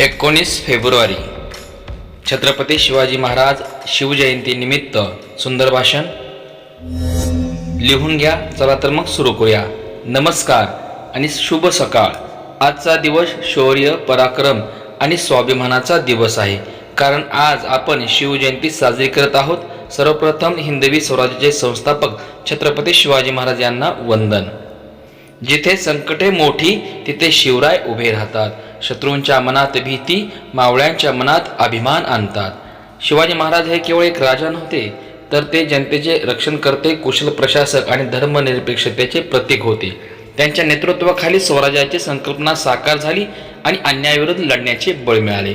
एकोणीस फेब्रुवारी. छत्रपती शिवाजी महाराज शिवजयंतीनिमित्त सुंदर भाषण. लिहून घ्या चला तर मग सुरू करूया. नमस्कार आणि शुभ सकाळ. आजचा दिवस शौर्य पराक्रम आणि स्वाभिमानाचा दिवस आहे. कारण आज आपण शिवजयंती साजरी करत आहोत. सर्वप्रथम हिंदवी स्वराज्याचे संस्थापक छत्रपती शिवाजी महाराज यांना वंदन. जिथे संकटे मोठी तिथे शिवराय उभे राहतात. शत्रूंच्या मनात भीती मावळ्यांच्या मनात अभिमान आणतात. शिवाजी महाराज हे केवळ एक राजा नव्हते तर ते जनतेचे रक्षण करते कुशल प्रशासक आणि धर्मनिरपेक्षतेचे प्रतीक होते. त्यांच्या नेतृत्वाखाली स्वराज्याची संकल्पना साकार झाली आणि अन्यायाविरुद्ध लढण्याचे बळ मिळाले.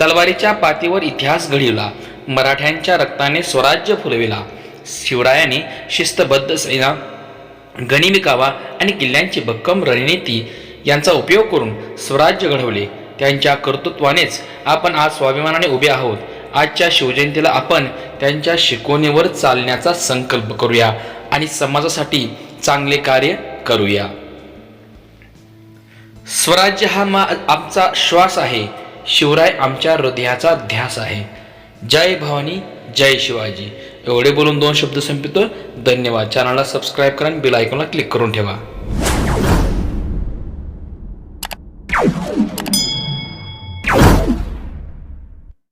तलवारीच्या पातीवर इतिहास घडविला मराठ्यांच्या रक्ताने स्वराज्य फुलविला. शिवरायांनी शिस्तबद्ध सेना गनिमी आणि किल्ल्यांची भक्कम रणनीती यांचा उपयोग करून स्वराज्य घडवले. त्यांच्या कर्तृत्वानेच आपण आज स्वाभिमानाने उभे आहोत. आजच्या शिवजयंतीला आपण त्यांच्या शिकवणीवर चालण्याचा संकल्प करूया आणि समाजासाठी चांगले कार्य करूया. स्वराज्य हा मा आमचा श्वास आहे. शिवराय आमच्या हृदयाचा ध्यास आहे. जय भवानी जय शिवाजी. एवढे बोलून दोन शब्द संपितो. धन्यवाद. चॅनलला सबस्क्राईब करा आणि बेल आयकॉनला क्लिक करून ठेवा.